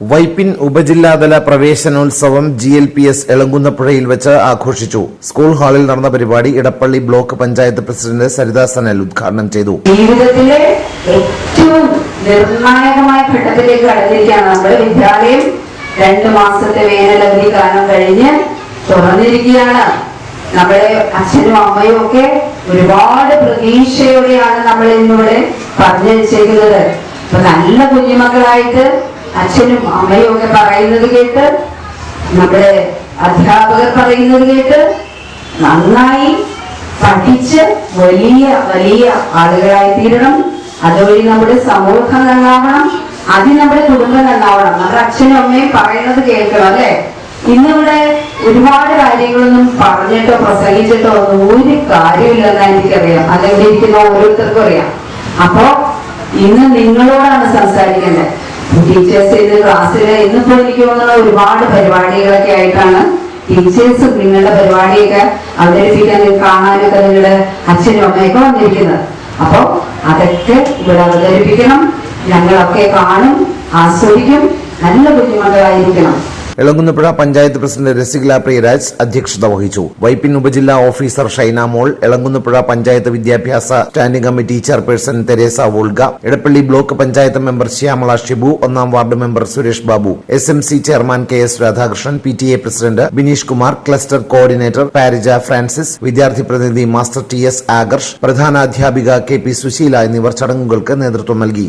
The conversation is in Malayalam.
വൈപ്പിൻ ഉപജില്ലാതല പ്രവേശനോത്സവം ജി എൽ പി എസ് എളങ്കുന്നപ്പുഴയിൽ വെച്ച് ആഘോഷിച്ചു. സ്കൂൾ ഹാളിൽ നടന്ന പരിപാടി ഇടപ്പള്ളി ബ്ലോക്ക് പഞ്ചായത്ത് പ്രസിഡന്റ് സരിതാ സനൽ ഉദ്ഘാടനം ചെയ്തു. ജീവിതത്തിലെ ഏറ്റവും നിർണായകമായ ഘട്ടത്തിലേക്ക് കടന്നിരിക്കുകയാണ് നമ്മുടെ വിദ്യാലയം. രണ്ട് മാസത്തെ വേനലവധി കാലം കഴിഞ്ഞ് തുറന്നിരിക്കുകയാണ്. നമ്മുടെ അച്ഛനും അമ്മയും ഒക്കെ ഒരുപാട് പ്രതീക്ഷയോടെയാണ് നമ്മൾ ഇന്നിവിടെ പറഞ്ഞു അപ്പൊ നല്ല കുഞ്ഞുമക്കളായിട്ട് അച്ഛനും അമ്മയും ഒക്കെ പറയുന്നത് കേട്ട് നമ്മുടെ അധ്യാപകർ പറയുന്നത് കേട്ട് നന്നായി പഠിച്ച് വലിയ വലിയ ആളുകളായി തീരണം അതുവഴി നമ്മുടെ സമൂഹം നന്നാവണം. അതിന് നമ്മുടെ കുടുംബം നന്നാവണം. നമ്മുടെ അച്ഛനും അമ്മയും പറയുന്നത് കേൾക്കണം അല്ലെ? ഇന്നിവിടെ ഒരുപാട് കാര്യങ്ങളൊന്നും പറഞ്ഞിട്ടോ പ്രസംഗിച്ചിട്ടോ ഒന്നും ഒരു കാര്യമില്ലെന്ന് എനിക്കറിയാം. അതെവിടെ ഇരിക്കുന്ന ഓരോരുത്തർക്കും അറിയാം. അപ്പോ ഇന്ന് നിങ്ങളോടാണ് സംസാരിക്കേണ്ടത് ഇന്ന് ക്ലാസ്സിൽ ഇന്നിപ്പോ എനിക്ക് തോന്നുന്ന ഒരുപാട് പരിപാടികളൊക്കെ ആയിട്ടാണ് ടീച്ചേഴ്സ് നിങ്ങളുടെ പരിപാടിയൊക്കെ അവതരിപ്പിക്കാൻ കാണാനൊക്കെ നിങ്ങളുടെ അച്ഛനും അമ്മയൊക്കെ വന്നിരിക്കുന്നത്. അപ്പോ അതൊക്കെ ഇവിടെ അവതരിപ്പിക്കണം. ഞങ്ങളൊക്കെ കാണും ആസ്വദിക്കും നല്ല കുഞ്ഞുമക്കളായിരിക്കണം എളങ്കുന്നപ്പുഴ പഞ്ചായത്ത് പ്രസിഡന്റ് രസികല പ്രിയരാജ് അധ്യക്ഷത വഹിച്ചു. വൈപ്പിൻ ഉപജില്ലാ ഓഫീസർ ഷൈന മോൾ എളങ്കുന്നപ്പുഴ പഞ്ചായത്ത് വിദ്യാഭ്യാസ standing committee chairperson Teresa Volga Edappally block panchayat member Shyamala Shibu ഒന്നാം ward member Suresh Babu S M C chairman K S Radhakrishnan P T A president Bineesh Kumar cluster coordinator Parija Francis വിദ്യാർത്ഥി പ്രതിനിധി മാസ്റ്റർ ടി എസ് ആകർഷ് പ്രധാന അധ്യാപിക കെ പി സുശീല എന്നിവർ ചടങ്ങുകൾക്ക് നേതൃത്വം നൽകി.